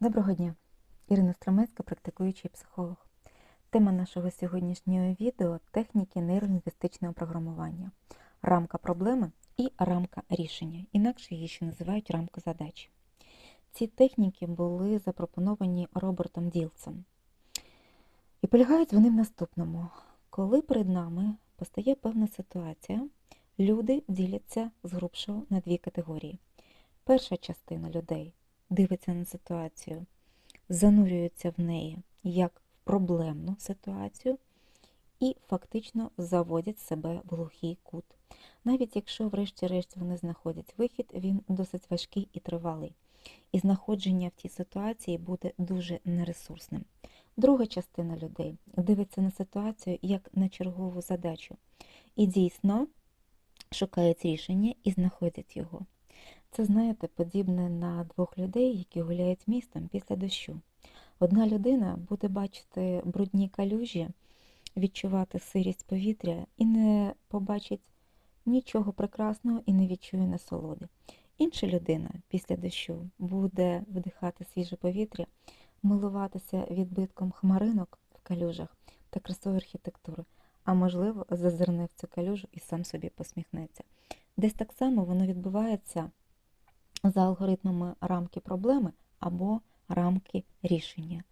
Доброго дня! Ірина Стромецька, практикуючий психолог. Тема нашого сьогоднішнього відео техніки нейролінгвістичного програмування, рамка проблеми і рамка рішення. Інакше її ще називають рамка задачі. Ці техніки були запропоновані Робертом Ділцем. І полягають вони в наступному: коли перед нами постає певна ситуація, люди діляться з грубшого на дві категорії. Перша частина людей дивиться на ситуацію, занурюється в неї як в проблемну ситуацію і фактично заводять себе в глухий кут. Навіть якщо, врешті-решт, вони знаходять вихід, він досить важкий і тривалий. І знаходження в тій ситуації буде дуже нересурсним. Друга частина людей дивиться на ситуацію як на чергову задачу. І дійсно шукають рішення і знаходять його. Це, знаєте, подібне на двох людей, які гуляють містом після дощу. Одна людина буде бачити брудні калюжі, відчувати сирість повітря і не побачить нічого прекрасного і не відчує насолоди. Інша людина після дощу буде вдихати свіже повітря, милуватися відбитком хмаринок в калюжах та красою архітектури, а можливо, зазирне в цю калюжу і сам собі посміхнеться. Десь так само воно відбувається за алгоритмами рамки проблеми або рамки рішення,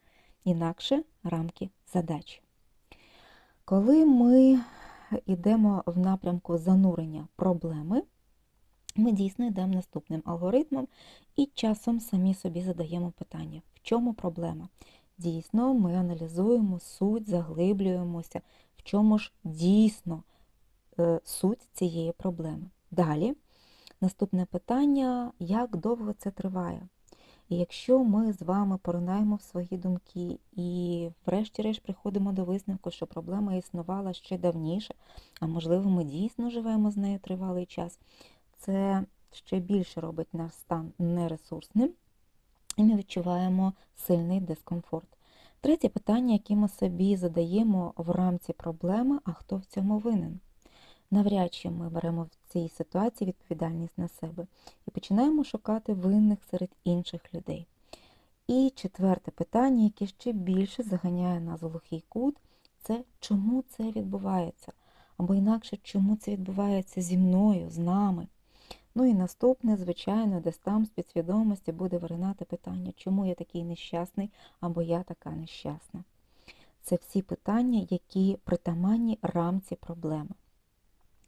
інакше рамки задачі. Коли ми йдемо в напрямку занурення проблеми, ми дійсно йдемо наступним алгоритмом і часом самі собі задаємо питання, в чому проблема. Дійсно, ми аналізуємо суть, заглиблюємося, в чому ж дійсно е, суть цієї проблеми. Далі Наступне питання, як довго це триває? І якщо ми з вами поринаємо в свої думки і, врешті-решт, приходимо до висновку, що проблема існувала ще давніше, а можливо, ми дійсно живемо з нею тривалий час, це ще більше робить наш стан нересурсним, і ми відчуваємо сильний дискомфорт. Третє питання, яке ми собі задаємо в рамці проблеми, а хто в цьому винен? Навряд чи ми беремо в цій ситуації відповідальність на себе і починаємо шукати винних серед інших людей. І четверте питання, яке ще більше заганяє нас в глухий кут, це чому це відбувається? Або інакше, чому це відбувається зі мною, з нами. Ну і наступне, звичайно, десь там з підсвідомості буде виринати питання, чому я такий нещасний, або я така нещасна. Це всі питання, які притаманні рамці проблеми.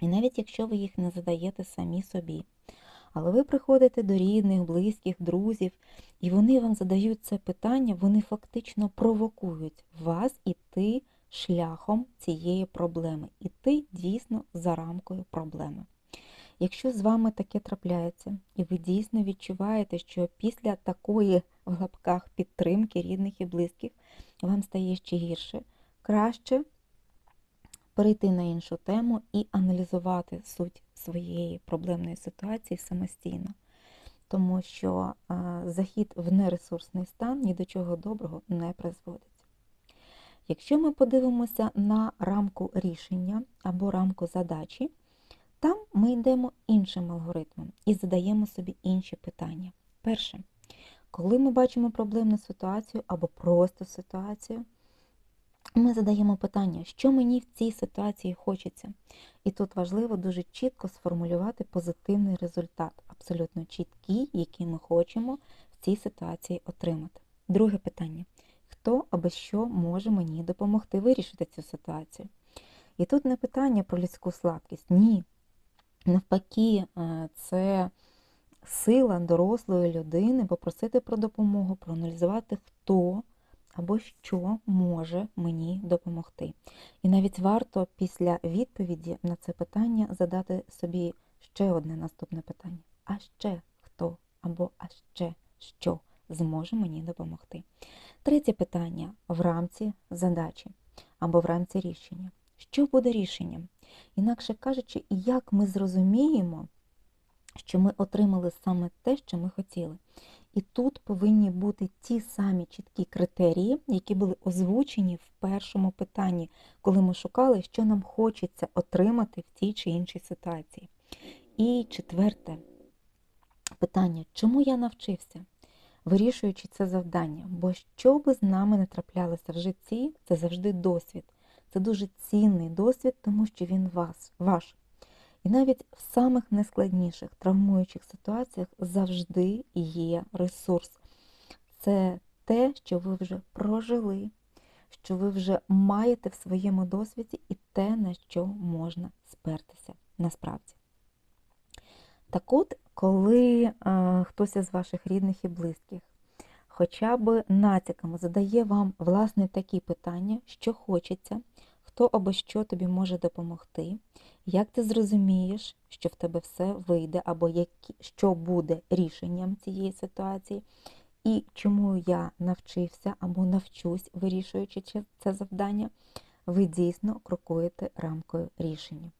І навіть якщо ви їх не задаєте самі собі, але ви приходите до рідних, близьких, друзів, і вони вам задають це питання, вони фактично провокують вас іти шляхом цієї проблеми, іти дійсно за рамкою проблеми. Якщо з вами таке трапляється, і ви дійсно відчуваєте, що після такої в лапках підтримки рідних і близьких вам стає ще гірше, краще перейти на іншу тему і аналізувати суть своєї проблемної ситуації самостійно. Тому що захід в нересурсний стан ні до чого доброго не призводить. Якщо ми подивимося на рамку рішення або рамку задачі, там ми йдемо іншим алгоритмом і задаємо собі інші питання. Перше, коли ми бачимо проблемну ситуацію або просто ситуацію, ми задаємо питання, що мені в цій ситуації хочеться. І тут важливо дуже чітко сформулювати позитивний результат, абсолютно чіткий, який ми хочемо в цій ситуації отримати. Друге питання: хто або що може мені допомогти вирішити цю ситуацію? І тут не питання про людську слабкість. Ні. Навпаки, е, це сила дорослої людини попросити про допомогу, проаналізувати, хто або що може мені допомогти. І навіть варто після відповіді на це питання задати собі ще одне наступне питання. А ще хто або а ще що зможе мені допомогти? Третє питання в рамці задачі або в рамці рішення. Що буде рішенням? Інакше кажучи, як ми зрозуміємо, що ми отримали саме те, що ми хотіли. І тут повинні бути ті самі чіткі критерії, які були озвучені в першому питанні, коли ми шукали, що нам хочеться отримати в тій чи іншій ситуації. І четверте питання, чому я навчився? вирішуючи це завдання. Бо що би з нами не траплялося в житті, це завжди досвід. Це дуже цінний досвід, тому що він вас, ваш. І навіть в самих найскладніших травмуючих ситуаціях завжди є ресурс. Це те, що ви вже прожили, що ви вже маєте в своєму досвіді, і те, на що можна спертися насправді. Так от, коли е, хтось із ваших рідних і близьких хоча б натяками задає вам власне такі питання, що хочеться, хто або що тобі може допомогти, як ти зрозумієш, що в тебе все вийде, або які, що буде рішенням цієї ситуації, і чому я навчився або навчусь, вирішуючи це завдання, ви дійсно крокуєте рамкою рішення.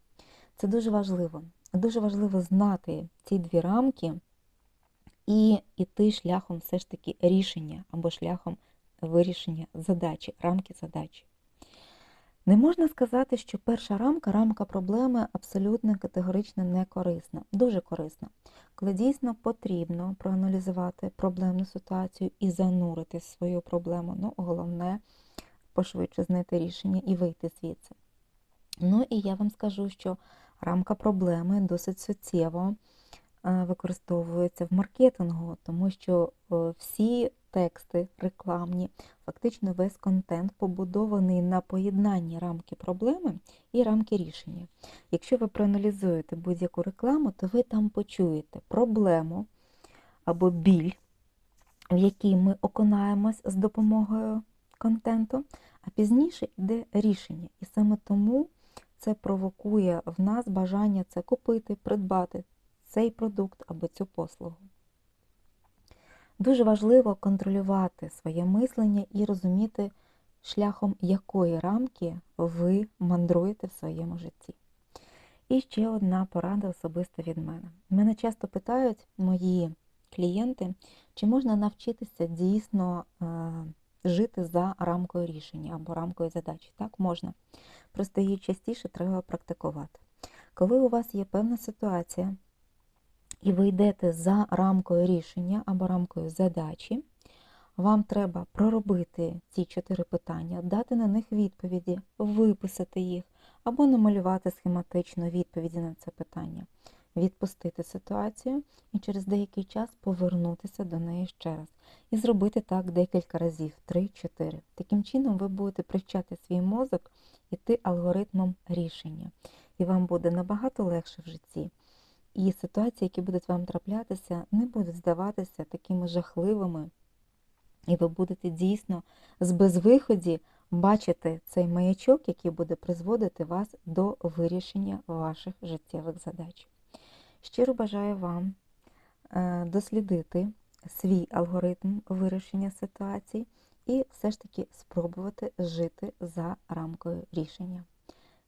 Це дуже важливо. Дуже важливо знати ці дві рамки і йти шляхом все ж таки рішення або шляхом вирішення задачі, рамки задачі. Не можна сказати, що перша рамка, рамка проблеми абсолютно категорично не корисна. Дуже корисна. Коли дійсно потрібно проаналізувати проблемну ситуацію і занурити свою проблему, ну головне пошвидше знайти рішення і вийти звідси. Ну і я вам скажу, що рамка проблеми досить суттєво е, використовується в маркетингу, тому що е, всі тексти рекламні, фактично весь контент побудований на поєднанні рамки проблеми і рамки рішення. Якщо ви проаналізуєте будь-яку рекламу, то ви там почуєте проблему або біль, в якій ми окунаємось з допомогою контенту, а пізніше йде рішення. І саме тому це провокує в нас бажання це купити, придбати цей продукт або цю послугу. Дуже важливо контролювати своє мислення і розуміти, шляхом якої рамки ви мандруєте в своєму житті. І ще одна порада особиста від мене. Мене часто питають мої клієнти, чи можна навчитися дійсно е, жити за рамкою рішення або рамкою задачі. Так, можна. Просто її частіше треба практикувати. Коли у вас є певна ситуація, і ви йдете за рамкою рішення або рамкою задачі, вам треба проробити ці чотири питання, дати на них відповіді, виписати їх, або намалювати схематично відповіді на це питання, відпустити ситуацію і через деякий час повернутися до неї ще раз. І зробити так декілька разів, 3-4. Таким чином, ви будете привчати свій мозок іти алгоритмом рішення. І вам буде набагато легше в житті. І ситуації, які будуть вам траплятися, не будуть здаватися такими жахливими, і ви будете дійсно з безвиході бачити цей маячок, який буде призводити вас до вирішення ваших життєвих задач. Щиро бажаю вам е, дослідити свій алгоритм вирішення ситуацій і все ж таки спробувати жити за рамкою рішення.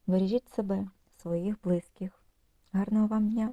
Бережіть себе, своїх близьких. Гарного вам дня!